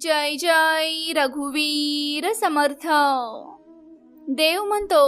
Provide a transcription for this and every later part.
जय जय रघुवीर समर्थ. देव म्हणतो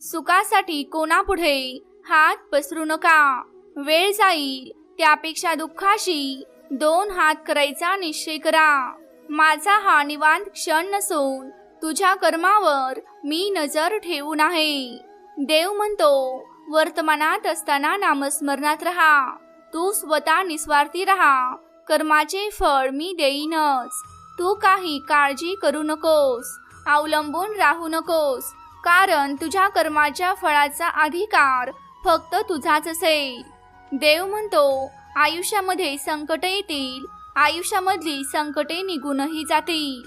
सुखासाठी कोणापुढे हात पसरू नका. वेळ जाईल त्यापेक्षा दुःखाशी दोन हात करायचा निश्चय करा. माझा हा निवांत क्षण नसून तुझ्या कर्मावर मी नजर ठेवून आहे. देव म्हणतो वर्तमानात असताना नामस्मरणात राहा. तू स्वतः निस्वार्थी राहा. कर्माचे फळ मी देईनच. तू काही काळजी करू नकोस. अवलंबून राहू नकोस. कारण तुझ्या कर्माच्या फळाचा अधिकार फक्त तुझाच असेल. देव म्हणतो आयुष्यामध्ये संकट येतील आयुष्यामधली संकटे निघूनही जातील.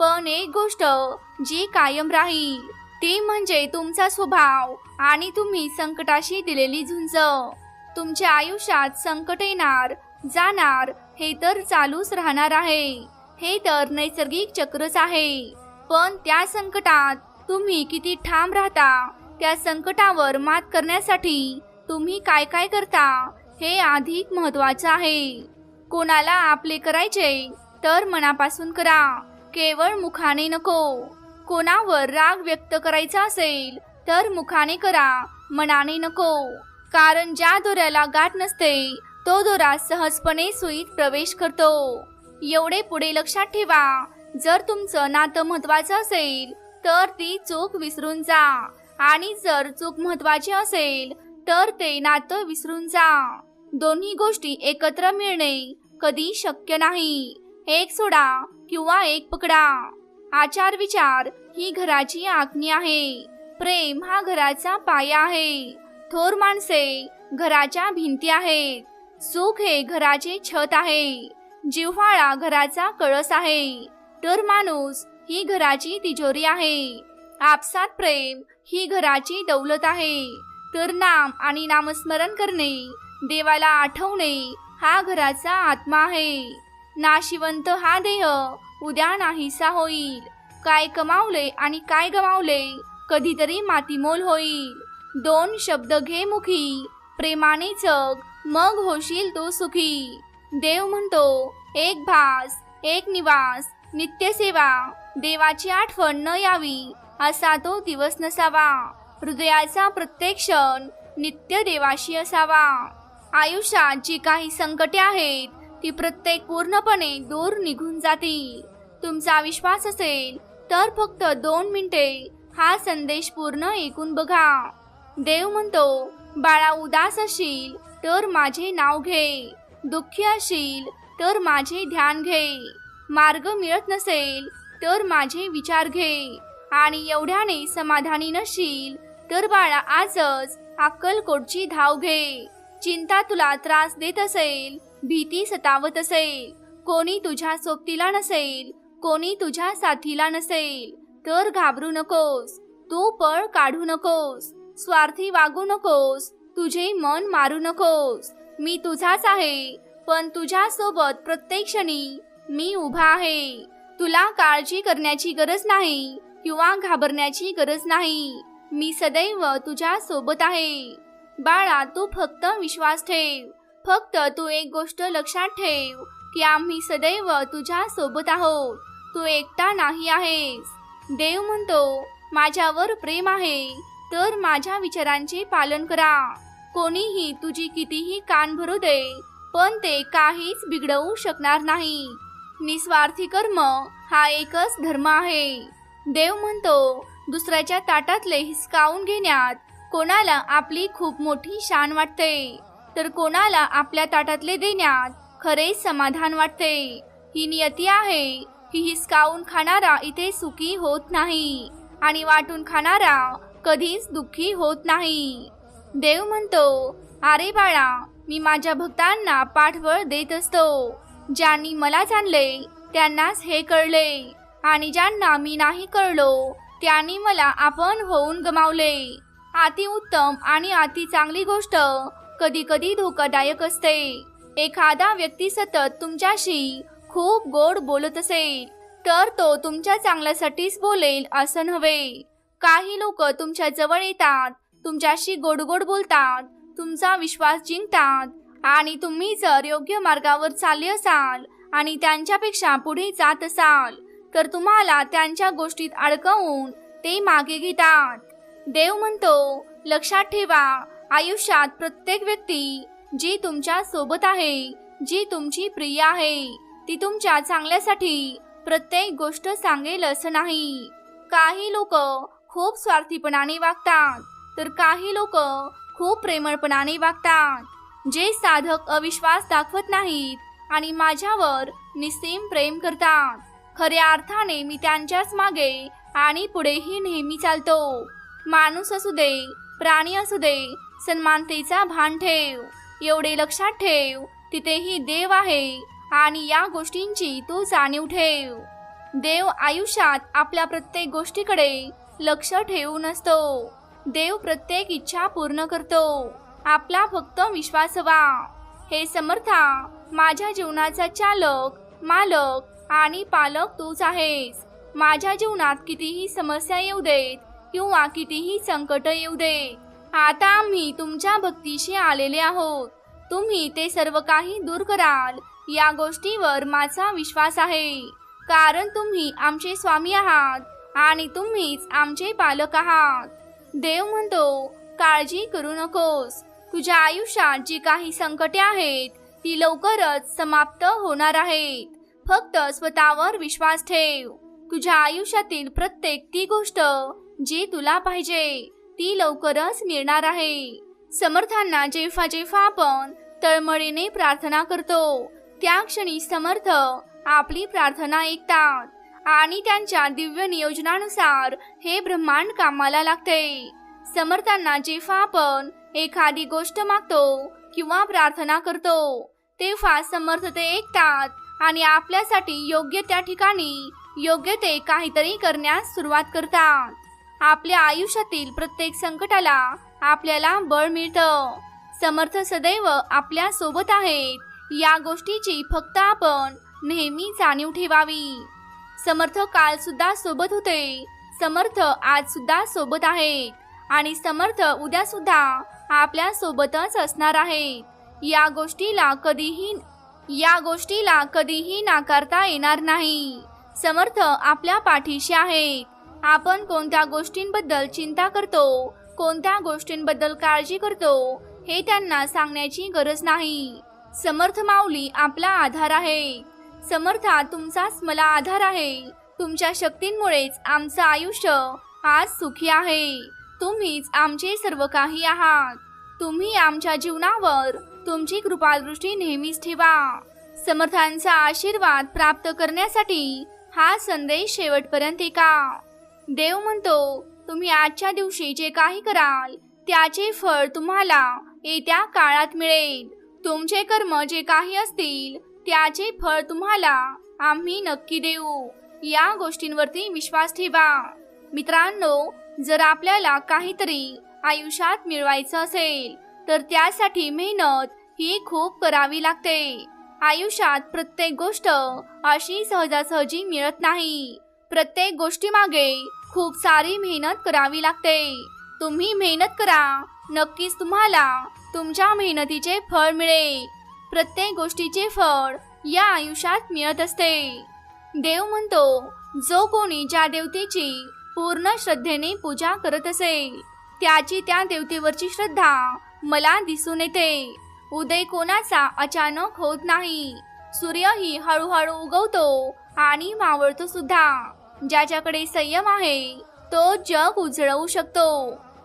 पण एक गोष्ट जी कायम राहील ती म्हणजे तुमचा स्वभाव आणि तुम्ही संकटाशी दिलेली झुंज. तुमच्या आयुष्यात संकट येणार जाणार हे तर चालूच राहणार आहे. हे तर नैसर्गिक चक्रच आहे. पण त्या संकटात तुम्ही किती ठाम राहता? त्या संकटावर मात करण्यासाठी तुम्ही काय काय करता? हे अधिक महत्वाचं आहे. कोणाला आपले करायचे तर मनापासून करा. केवळ मुखाने नको. कोणावर राग व्यक्त करायचा असेल तर मुखाने करा. मनाने नको. कारण ज्या दोऱ्याला गाठ नसते तो दोरा सहजपणे सुईत प्रवेश करतो. एवढे पुढे लक्षात ठेवा. जर तुमचं नातं महत्वाचं असेल तर ती चूक विसरून जा. आणि जर चूक महत्वाची असेल तर ते नातं विसरून जा. दोन्ही गोष्टी एकत्र मिळणे कधी शक्य नाही. एक सोडा किंवा एक पकडा. आचार विचार ही घराची आखणी आहे. प्रेम हा घराचा पाया आहे. थोर माणसे घराच्या भिंती आहेत. सुख हे घराचे छत आहे. जिव्हाळा घराचा कळस आहे. तर माणूस ही घराची तिजोरी आहे. आपसात प्रेम ही घराची दौलत आहे. तर नाम आणि नामस्मरण करणे देवाला आठवणे हा घराचा आत्मा आहे. नाशिवंत हा देह उद्या नाहीसा होईल. काय कमावले आणि काय गमावले कधीतरी मातीमोल होईल. दोन शब्द घे मुखी प्रेमाने जग मग होशील तो सुखी. देव म्हणतो एक भास एक निवास नित्यसेवा देवाची आठवण न यावी असा तो दिवस नसावा. हृदयाचा प्रत्येक क्षण नित्य देवाशी असावा. आयुष्यात जी काही संकटे आहेत ती प्रत्येक पूर्णपणे दूर निघून जातील. तुमचा विश्वास असेल तर फक्त दोन मिनिटे हा संदेश पूर्ण ऐकून बघा. देव म्हणतो बाळा उदास असशील तर माझे नाव घे. दुःखी असशील तर माझे ध्यान घे. मार्ग मिळत नसेल तर माझे विचार घे. आणि एवढ्याने समाधानी नशील तर बाळा आजच अक्कलकोटची धाव घे. चिंता तुला त्रास देत असेल भीती सतावत असेल. कोणी तुझ्या सोबतीला नसेल कोणी तुझ्या साथीला नसेल तर घाबरू नकोस. तू पळ काढू नकोस. स्वार्थी वागू नकोस. तुझे मन मारू नकोस. मी तुझाच आहे पण तुझ्या सोबत प्रत्येक क्षणी मी उभा आहे. तुला काळजी करण्याची गरज नाही किंवा घाबरण्याची गरज नाही. मी सदैव तुझ्या सोबत आहे. बाळा तू फक्त विश्वास ठेव. फक्त तू एक गोष्ट लक्षात ठेव की आम्ही सदैव तुझ्या सोबत आहोत. तू एकटा नाही आहेस. देव म्हणतो माझ्यावर प्रेम आहे तर माझ्या विचारांचे पालन करा. कोणीही तुझी कितीही कान भरू दे पण ते काहीच बिघडवू शकणार नाही. निस्वार्थी कर्म हा एकच धर्म आहे. देव म्हणतो दुसऱ्याच्या ताटातले हिसकावून घेण्यात कोणाला आपली खूप मोठी शान वाटते तर कोणाला आपल्या ताटातले देण्यात खरे समाधान वाटते. ही नियती आहे ही हिसकावून खाणारा इथे सुखी होत नाही आणि वाटून खाणारा कधीच दुःखी होत नाही. देव म्हणतो अरे बाळा मी माझ्या भक्तांना पाठबळ देत असतो. ज्यांनी मला जाणले त्यांनाच हे कळले. आणि ज्यांना मी नाही कळलो त्यांनी मला आपण होऊन गमावले. अति उत्तम आणि अति चांगली गोष्ट कधी कधी धोकादायक असते. एखादा व्यक्ती सतत तुमच्याशी खूप गोड बोलत असेल तर तो तुमच्या चांगल्यासाठीच बोलेल असं नव्हे. काही लोक तुमच्या जवळ येतात तुमच्याशी गोड गोड बोलतात तुमचा विश्वास जिंकतात आणि तुम्ही जर योग्य मार्गावर चालले असाल आणि त्यांच्यापेक्षा पुढे जात असाल तर तुम्हाला त्यांच्या गोष्टीत अडकवून ते मागे घेतात. देव म्हणतो लक्षात ठेवा आयुष्यात प्रत्येक व्यक्ती जी तुमच्यासोबत आहे जी तुमची प्रिय आहे ती तुमच्या चांगल्यासाठी प्रत्येक गोष्ट सांगेल असं नाही. काही लोक खूप स्वार्थीपणाने वागतात. तर काही लोक खूप प्रेमळपणाने वागतात जे साधक अविश्वास दाखवत नाहीत आणि माझ्यावर निस्सीम प्रेम करतात. खऱ्या अर्थाने मी त्यांच्याच मागे आणि पुढेही नेहमी चालतो. माणूस असू दे प्राणी असू दे सन्मानतेचा भान ठेव. एवढे लक्षात ठेव तिथेही देव आहे आणि या गोष्टींची तू जाणीव ठेव. देव आयुष्यात आपल्या प्रत्येक गोष्टीकडे लक्ष ठेवून असतो. देव प्रत्येक इच्छा पूर्ण करतो. आपला फक्त विश्वास हवा हे समर्था माझ्या जीवनाचा चालक मालक आणि पालक तूच आहेस. माझ्या जीवनात कितीही समस्या येऊ देत किंवा कितीही संकट येऊ दे आता आम्ही तुमच्या भक्तीशी आलेले आहोत. तुम्ही ते सर्व काही दूर कराल. या गोष्टीवर माझा विश्वास आहे. कारण तुम्ही आमचे स्वामी आहात आणि तुम्हीच आमचे पालक आहात. देव म्हणतो काळजी करू नकोस. तुझ्या आयुष्यात जी काही संकटे आहेत ती लवकरच समाप्त होणार आहेत. फक्त स्वतःवर विश्वास ठेव. तुझ्या आयुष्यातील प्रत्येक ती गोष्ट जी तुला पाहिजे ती लवकरच मिळणार आहे. समर्थांना जेव्हा जेव्हा आपण तळमळीने प्रार्थना करतो त्या क्षणी समर्थ आपली प्रार्थना ऐकतात. आणि त्यांच्या दिव्य नियोजनानुसार हे ब्रह्मांड कामाला लागते. समर्थांना जेव्हा आपण एखादी गोष्ट मागतो किंवा प्रार्थना करतो तेव्हा समर्थ ते ऐकतात आणि आपल्यासाठी योग्य त्या ठिकाणी योग्य ते काहीतरी करण्यास सुरुवात करतात. आपल्या आयुष्यातील प्रत्येक संकटाला आपल्याला बळ मिळतं. समर्थ सदैव आपल्यासोबत आहेत. या गोष्टीची फक्त आपण नेहमी जाणीव ठेवावी. समर्थ काल सुद्धा सोबत होते. समर्थ आज सुद्धा सोबत आहेत. आणि समर्थ उद्या सुद्धा आपल्या सोबतच असणार आहेत. या गोष्टीला कधीही या गोष्टीला कधीही नाकारता येणार नाही. समर्थ आपल्या पाठीशी आहेत. आपण कोणत्या गोष्टींबद्दल चिंता करतो कोणत्या गोष्टींबद्दल काळजी करतो हे त्यांना सांगण्याची गरज नाही. समर्थ माऊली आपला आधार आहे. समर्था तुमचाच मला आधार आहे. तुमच्या शक्तींमुळेच आमचं आयुष्य आज सुखी आहे. तुम्हीच आमचे सर्व काही आहात. तुम्ही आमच्या जीवनावर तुमची कृपादृष्टी नेहमीच ठेवा. समर्थांचा आशीर्वाद प्राप्त करण्यासाठी हा संदेश शेवटपर्यंत ऐका देव म्हणतो तुम्ही आजच्या दिवशी जे काही कराल त्याचे फळ तुम्हाला येत्या काळात मिळेल. तुमचे कर्म जे काही असतील त्याचे फळ तुम्हाला आम्ही नक्की देऊ. या गोष्टींवरती विश्वास ठेवा. मित्रांनो जर आपल्याला काहीतरी आयुष्यात मिळवायचं असेल तर त्यासाठी मेहनत ही खूप करावी लागते. आयुष्यात प्रत्येक गोष्ट अशी सहजासहजी मिळत नाही. प्रत्येक गोष्टीमागे खूप सारी मेहनत करावी लागते. तुम्ही मेहनत करा नक्कीच तुम्हाला तुमच्या मेहनतीचे फळ मिळेल. प्रत्येक गोष्टीचे फळ या आयुष्यात मिळत असते. देव म्हणतो जो कोणी ज्या देवतेची पूर्ण श्रद्धेने पूजा करत असे त्याची त्या देवतेवरची श्रद्धा मला दिसून येते. उदय कोणाचा अचानक होत नाही. सूर्यही हळूहळू उगवतो आणि मावळतो सुद्धा. ज्याच्याकडे संयम आहे तो जग उजळवू शकतो.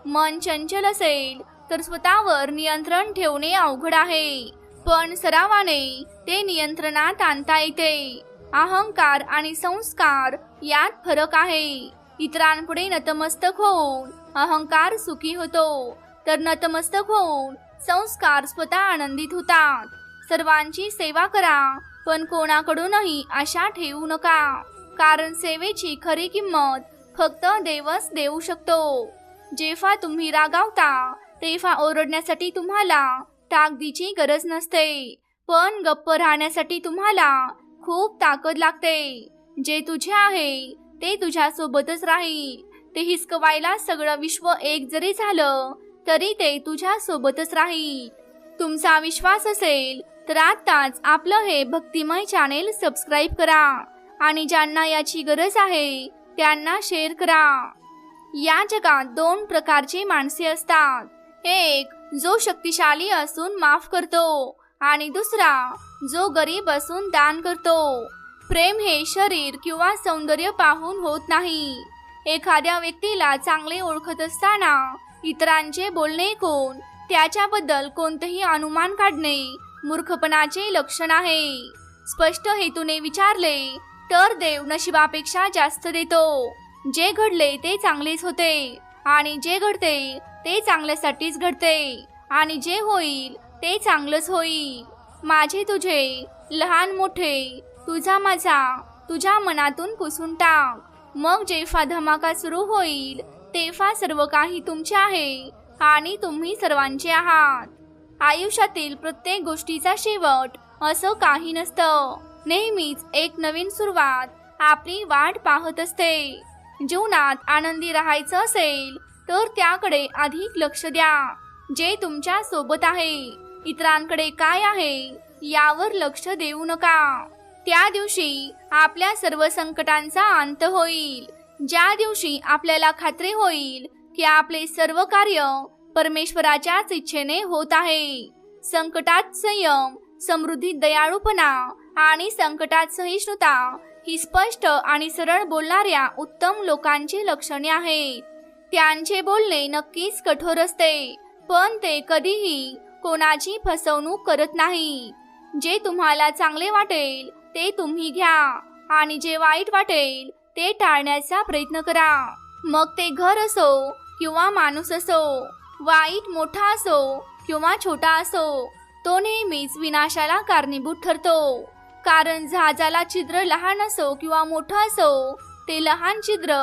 मन चंचल असेल तर स्वतःवर नियंत्रण ठेवणे अवघड आहे. पण सरावाने ते नियंत्रणात आणता येते. अहंकार आणि संस्कार यात फरक आहे. इतरांपुढे नतमस्तक होऊन अहंकार सुखी होतो. तर नतमस्तक होऊन संस्कार स्वतः आनंदित होतात. सर्वांची सेवा करा पण कोणाकडूनही आशा ठेवू नका. कारण सेवेची खरी किंमत फक्त देवच देऊ शकतो. जेव्हा तुम्ही रागावता तेव्हा ओरडण्यासाठी तुम्हाला ताकदीची गरज नसते. पण गप्प राहण्यासाठी तुम्हाला खूप ताकद लागते. जे तुझे आहे ते तुझ्यासोबतच राहील. ते हिसकवायला सगळं विश्व एक जरी झालं तरी ते तुझ्यासोबतच राहील. तुमचा विश्वास असेल तर आत्ताच आपलं हे भक्तिमय चॅनेल सबस्क्राईब करा. आणि ज्यांना याची गरज आहे त्यांना शेअर करा. या जगात दोन प्रकारची माणसे असतात. एक जो शक्तिशाली असून माफ करतो आणि दुसरा जो गरीब असून दान करतो. प्रेम हे शरीर किंवा सौंदर्य पाहून होत नाही. एखाद्या व्यक्तीला चांगले ओळखत असताना इतरांचे बोलणे कोण त्याच्याबद्दल कोणतेही अनुमान काढणे मूर्खपणाचे लक्षण आहे. स्पष्ट हेतूने विचारले तर देव नशिबापेक्षा जास्त देतो. जे घडले ते चांगलेच होते आणि जे घडते ते चांगल्यासाठीच घडते आणि जे होईल ते चांगलंच होईल. माझे तुझे लहान मोठे तुझा माझा तुझ्या मनातून पुसून टाक. मग जेव्हा धमाका सुरू होईल तेव्हा सर्व काही तुमचे आहे आणि तुम्ही सर्वांचे आहात. आयुष्यातील प्रत्येक गोष्टीचा शेवट असं काही नसतं. नेहमीच एक नवीन सुरुवात आपली वाट पाहत असते. जीवनात आनंदी राहायचं असेल तर त्याकडे अधिक लक्ष द्या. जे तुमच्यासोबत आहे इतरांकडे काय आहे यावर लक्ष देऊ नका. त्या दिवशी आपल्या सर्व संकटांचा अंत होईल. ज्या दिवशी आपल्याला खात्री होईल की आपले सर्व कार्य परमेश्वराच्याच इच्छेने होत आहे संकटात संयम समृद्धीत दयाळूपणा आणि संकटात सहिष्णुता ही स्पष्ट आणि सरळ बोलणाऱ्या उत्तम लोकांची लक्षणे आहेत. त्यांचे बोलणे नक्कीच कठोर असते पण ते कधीही कोणाची फसवणूक करत नाही. जे तुम्हाला चांगले वाटेल ते तुम्ही घ्या आणि जे वाईट वाटेल ते टाळण्याचा प्रयत्न करा. मग ते घर असो किंवा माणूस असो वाईट मोठा असो किंवा छोटा असो तो नेहमीच विनाशाला कारणीभूत ठरतो. कारण जहाजाला छिद्र लहान असो किंवा मोठं असो ते लहान छिद्र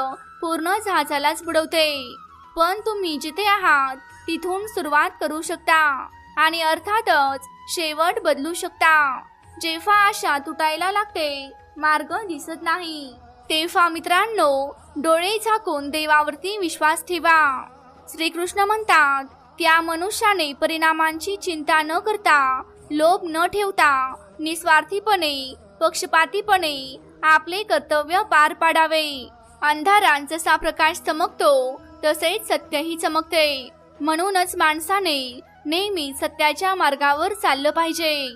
पूर्ण जहाजालाच बुडवते. पण तुम्ही जिथे आहात तिथून सुरुवात करू शकता आणि अर्थातच शेवट बदलू शकता. जेव्हा आशा तुटायला लागते मार्ग दिसत नाही. तेव्हा मित्रांनो डोळे झाकून देवावरती विश्वास ठेवा. श्रीकृष्ण म्हणतात त्या मनुष्याने परिणामांची चिंता न करता लोभ न ठेवता निस्वार्थीपणे पक्षपातीपणे आपले कर्तव्य पार पाडावे. अंधारात जसा प्रकाश चमकतो तसेच सत्यही चमकते. म्हणूनच माणसाने नेहमी सत्याच्या मार्गावर चाललं पाहिजे.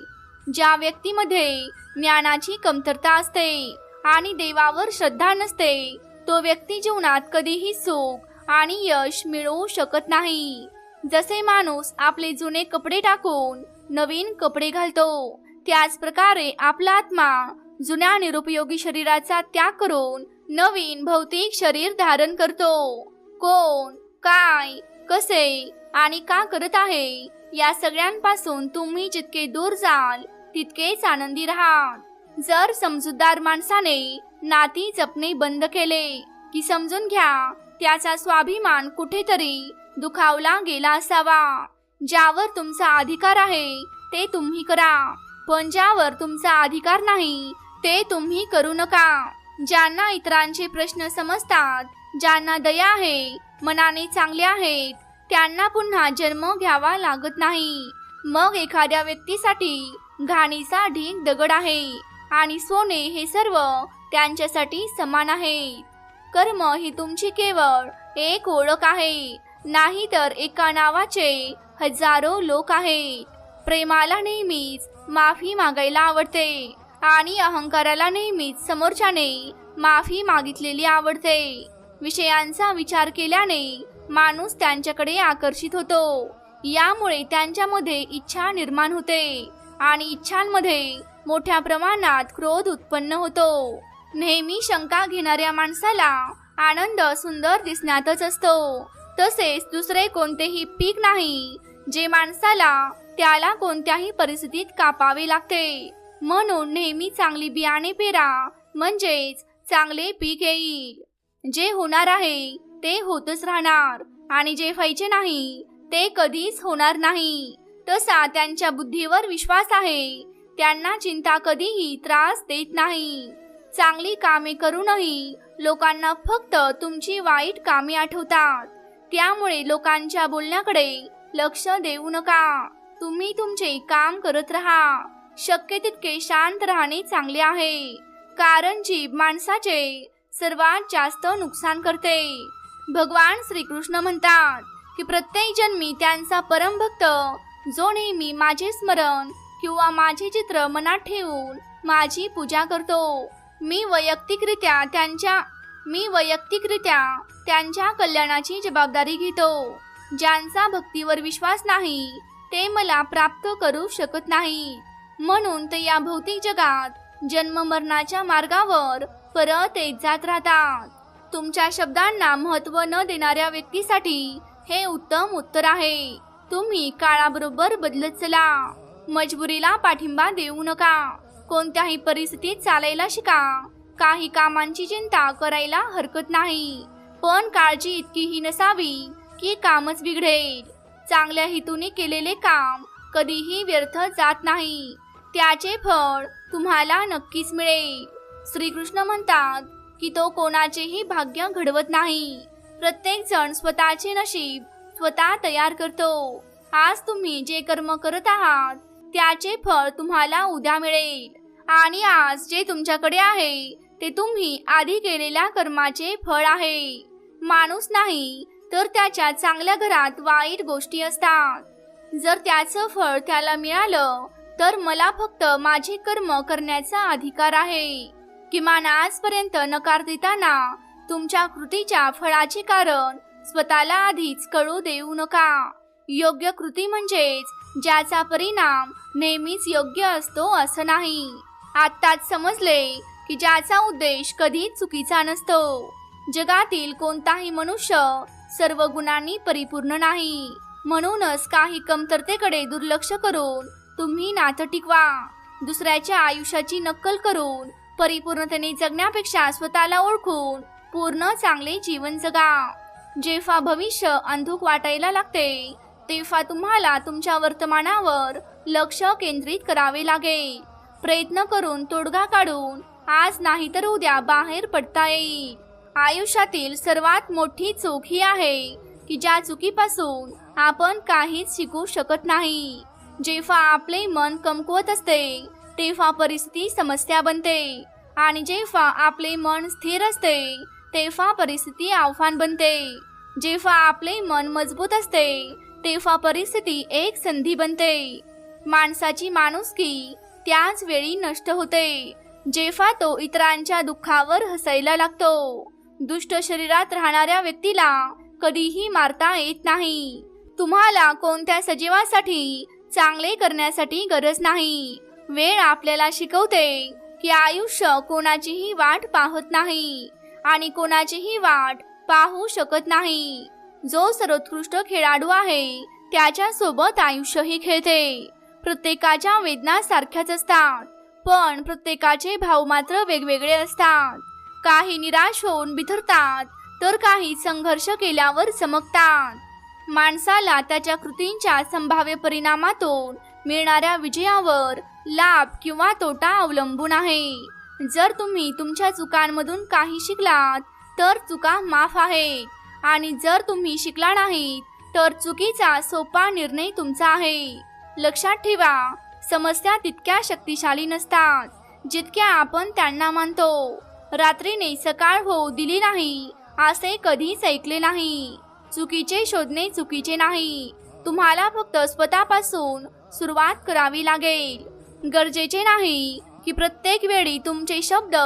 ज्या व्यक्तीमध्ये ज्ञानाची कमतरता असते आणि देवावर श्रद्धा नसते तो व्यक्ती जीवनात कधीही सुख आणि यश मिळवू शकत नाही. जसे माणूस आपले जुने कपडे टाकून नवीन कपडे घालतो त्याच प्रकारे आपला आत्मा जुन्या निरुपयोगी शरीराचा त्याग करून नवीन भौतिक शरीर धारण करतो. कोण काय कसे आणि का करत आहे या सगळ्यांपासून तुम्ही जितके दूर जाल तितकेच आनंदी राहा जर समजूतदार माणसाने नाती जपणे बंद केले की समजून घ्या त्याचा स्वाभिमान कुठेतरी दुखावला गेला असावा. ज्यावर तुमचा अधिकार आहे ते तुम्ही करा. पण ज्यावर तुमचा अधिकार नाही ते तुम्ही करू नका. ज्यांना इतरांचे प्रश्न समजतात ज्यांना दया आहे मनाने चांगले आहेत त्यांना पुन्हा जन्म घ्यावा लागत नाही. मग एखाद्या व्यक्तीसाठी घाणीचा ढीक दगड आहे आणि सोने हे सर्व त्यांच्यासाठी समान आहे. कर्म ही तुमची केवळ एक ओळख आहे नाही तर एका नावाचे हजारो लोक आहेत प्रेमाला नेहमीच माफी मागायला आवडते. आणि अहंकाराला नेहमीच समोरच्याने माफी मागितलेली आवडते. विषयांचा विचार केल्याने माणूस त्यांच्याकडे आकर्षित होतो. यामुळे त्यांच्यामध्ये इच्छा निर्माण होते आणि इच्छांमध्ये मोठ्या प्रमाणात क्रोध उत्पन्न होतो. नेहमी शंका घेणाऱ्या माणसाला आनंद सुंदर दिसण्यातच असतो. तसेच दुसरे कोणतेही पीक नाही जे माणसाला त्याला कोणत्याही परिस्थितीत कापावे लागते. म्हणून नेहमी चांगली बियाणे पेरा म्हणजेच चांगले पीक येईल. जे होणार आहे ते होतच राहणार. आणि जे व्हायचे नाही ते कधीच होणार नाही. तसा त्यांच्या बुद्धीवर विश्वास आहे. त्यांना चिंता कधीही त्रास देत नाही. चांगली कामे करूनही लोकांना फक्त तुमची वाईट कामे आठवतात. त्यामुळे लोकांच्या बोलण्याकडे लक्ष देऊ नका. तुम्ही तुमचे काम करत राहा. शक्य तितके शांत राहणे चांगले आहे. कारण जीभ माणसाचे सर्वात जास्त नुकसान करते. भगवान श्रीकृष्ण म्हणतात की प्रत्येक जन्मी त्यांचा परमभक्त जो नेहमी माझे स्मरण किंवा माझे चित्र मनात ठेवून माझी पूजा करतो. मी वैयक्तिकरित्या त्यांच्या मी वैयक्तिकरित्या त्यांच्या कल्याणाची जबाबदारी घेतो. ज्यांचा भक्तीवर विश्वास नाही ते मला प्राप्त करू शकत नाही. म्हणून ते या भौतिक जगात जन्म मरणाच्या मार्गावर परत येत जात राहतात. तुमच्या शब्दांना महत्त्व न देणाऱ्या व्यक्तीसाठी हे उत्तम उत्तर आहे. तुम्ही काळाबरोबर बदलत चला. मजबुरीला पाठिंबा देऊ नका. कोणत्याही परिस्थितीत चालायला शिका. काही कामांची चिंता करायला हरकत नाही. पण काळजी इतकीही नसावी की कामच बिघडेल. चांगल्या हेतूने केलेले काम कधीही व्यर्थ जात नाही. त्याचे फळ तुम्हाला नक्कीच मिळेल. श्रीकृष्ण म्हणतात की तो कोणाचेही भाग्य घडवत नाही. प्रत्येक जण स्वतःचे नशीब स्वतः तयार करतो. आज तुम्ही जे कर्म करत आहात त्याचे फळ तुम्हाला उद्या मिळेल. आणि आज जे तुमच्याकडे आहे ते तुम्ही आधी केलेल्या कर्माचे फळ आहे. माणूस नाही तर त्याच्या चांगल्या घरात वाईट गोष्टी असतात. जर त्याचं फळ त्याला मिळालं तर मला फक्त माझे कर्म करण्याचा अधिकार आहे. किमान आजपर्यंत नकार देताना तुमच्या कृतीच्या फळाचे कारण स्वतःला आधीच कळू देऊ नका. योग्य कृती म्हणजेच ज्याचा परिणाम नेहमीच योग्य असतो असं नाही. आत्ताच समजले की ज्याचा उद्देश कधीच चुकीचा नसतो. जगातील कोणताही मनुष्य सर्व गुणांनी परिपूर्ण नाही. म्हणूनच काही कमतरतेकडे दुर्लक्ष करून तुम्ही नातं टिकवा. दुसऱ्याच्या आयुष्याची नक्कल करून परिपूर्णतेने जगण्यापेक्षा स्वतःला ओळखून पूर्ण चांगले जीवन जगा. जेव्हा भविष्य अंधुक वाटायला लागते तेव्हा तुम्हाला तुमच्या वर्तमानावर लक्ष केंद्रित करावे लागेल प्रयत्न करून तोडगा काढून आज नाही तर उद्या बाहेर पडता येईल. आयुष्यातील सर्वात मोठी चूक ही आहे की ज्या चुकीपासून आपण काहीच शिकू शकत नाही. जेव्हा आपले मन कमकुवत असते तेव्हा परिस्थिती समस्या बनते. आणि जेव्हा आपले मन स्थिर असते तेव्हा परिस्थिती आव्हान बनते. जेव्हा आपले मन मजबूत असते तेव्हा परिस्थिती एक संधी बनते. माणसाची माणुसकी त्याच वेळी नष्ट होते जेव्हा तो इतरांच्या दुःखावर हसायला लागतो. दुष्ट शरीरात राहणाऱ्या व्यक्तीला कधीही मारता येत नाही. तुम्हाला कोणत्या सजीवासाठी चांगले करण्यासाठी गरज नाही. वेळ आपल्याला शिकवते की आयुष्य कोणाचीही वाट पाहत नाही आणि कोणाचीही वाट पाहू शकत नाही. जो सर्वोत्कृष्ट खेळाडू आहे त्याच्या सोबत आयुष्यही खेळते. प्रत्येकाच्या वेदना सारख्याच असतात पण प्रत्येकाचे भाव मात्र वेगवेगळे असतात. काही निराश होऊन बिथरतात तर काही संघर्ष केल्यावर चमकतात. माणसाला त्याच्या कृतींच्या संभाव्य परिणामातून मिळणाऱ्या विजयावर लाभ किंवा तोटा अवलंबून आहे. जर तुम्ही तुमच्या चुकांमधून काही शिकलात तर चुका माफ आहे आणि जर तुम्ही शिकला नाहीत तर चुकीचा सोपा निर्णय तुमचा आहे. लक्षात ठेवा समस्या तितक्या शक्तिशाली नसतात जितक्या आपण त्यांना मानतो. रात्रीने सकाळ होऊ दिली नाही असे कधीच ऐकले नाही. चुकीचे शोधणे चुकीचे नाही. तुम्हाला फक्त स्वतःपासून सुरुवात करावी लागेल. गरजेचे नाही की प्रत्येक वेळी तुमचे शब्द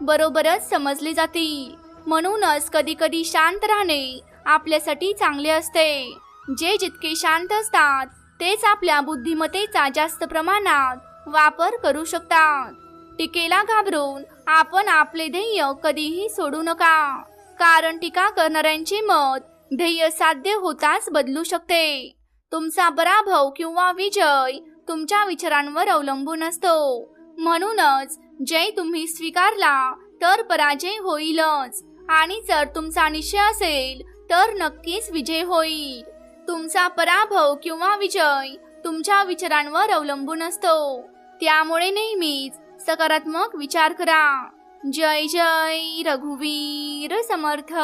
बरोबरच समजले जातील. म्हणूनच कधी कधी शांत राहणे आपल्यासाठी चांगले असते. जे जितके शांत असतात तेच आपल्या बुद्धिमत्तेचा जास्त प्रमाणात वापर करू शकतात. टीकेला घाबरून आपण आपले ध्येय कधीही सोडू नका. कारण टीका करणाऱ्यांचे मत ध्येय साध्य होताच बदलू शकते. तुमचा पराभव किंवा विजय तुमच्या विचारांवर अवलंबून असतो. म्हणूनच जय तुम्ही स्वीकारला तर पराजय होईलच. आणि जर तुमचा निश्चय असेल तर नक्कीच विजय होईल. तुमचा पराभव किंवा विजय तुमच्या विचारांवर अवलंबून असतो. त्यामुळे नेहमीच सकारात्मक विचार करा. जय जय रघुवीर समर्थ.